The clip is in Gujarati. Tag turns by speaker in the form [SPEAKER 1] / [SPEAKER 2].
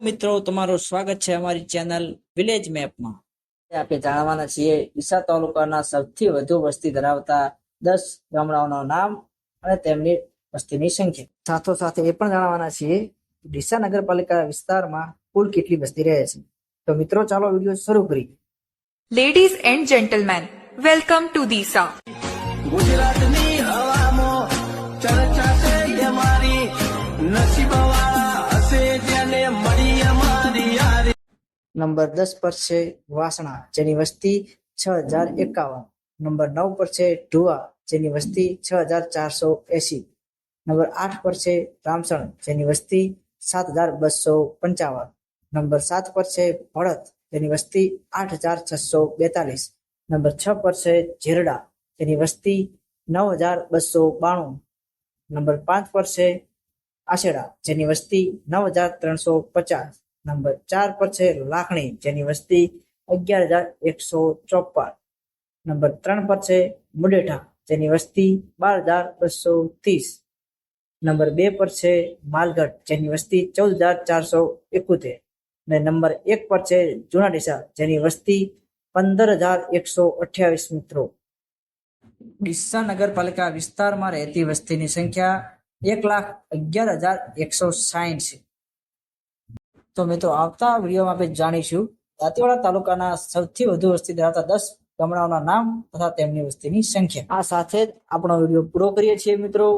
[SPEAKER 1] મિત્રો તમારું સ્વાગત છે અમારી ચેનલ વિલેજ મેપમાં આપણે જાણવાના છીએ ડીસા તાલુકાના સૌથી વધુ વસ્તી ધરાવતા દસ ગામડાઓના નામ અને તેમની વસ્તીની સંખ્યા. સાથો સાથે એ પણ જાણવાના છીએ કે ડીસા નગરપાલિકા વિસ્તારમાં કુલ કેટલી વસ્તી રહે છે. તો મિત્રો ચાલો વીડિયો શરૂ કરીએ.
[SPEAKER 2] Ladies and gentleman welcome to Deesa
[SPEAKER 3] ગુજરાતની
[SPEAKER 1] નંબર દસ પર છે વાસણા, જેની વસ્તી છ હજાર એકાવન. નંબર નવ પર છે ઢુવા જેની વસ્તી છ હજાર ચારસો એસી નંબર આઠ પર છે રામસણ, જેની વસ્તી સાત હજાર બસો પંચાવન. નંબર સાત પર છે ભળત જેની વસ્તી આઠ હજાર છસો બેતાલીસ. નંબર છ પર છે ઝેરડા, જેની વસ્તી નવ હજાર બસો બાણું. નંબર પાંચ પર છે આશેડા, જેની વસ્તી નવ હજાર ત્રણસો પચાસ. નંબર ચાર પર છે લાખણી, જેની વસ્તી અગિયાર હજાર એકસો ચોપન નંબર ત્રણ પર છે મુડેઠા, જેની વસ્તી બાર હજાર બસો ત્રીસ. નંબર બે પર છે માલગઢ જેની વસ્તી ચૌદ હજાર ચારસો એકોતેર. અને નંબર એક પર છે જૂના ડીસા, જેની વસ્તી પંદર હજાર એકસો અઠ્યાવીસ મિત્રો. ડીસા નગરપાલિકા વિસ્તારમાં રહેતી વસ્તીની સંખ્યા એક લાખ અગિયાર હજાર એકસો સાહીઠ છે. તો મિત્રો, આવતા વિડીયોમાં આપણે જાણીશું દાંતીવાડા તાલુકાના સૌથી વધુ વસ્તી ધરાવતા દસ ગામડાઓના નામ તથા તેમની વસ્તીની સંખ્યા. આ સાથે જ આપણો વીડિયો પૂરો કરીએ છીએ મિત્રો.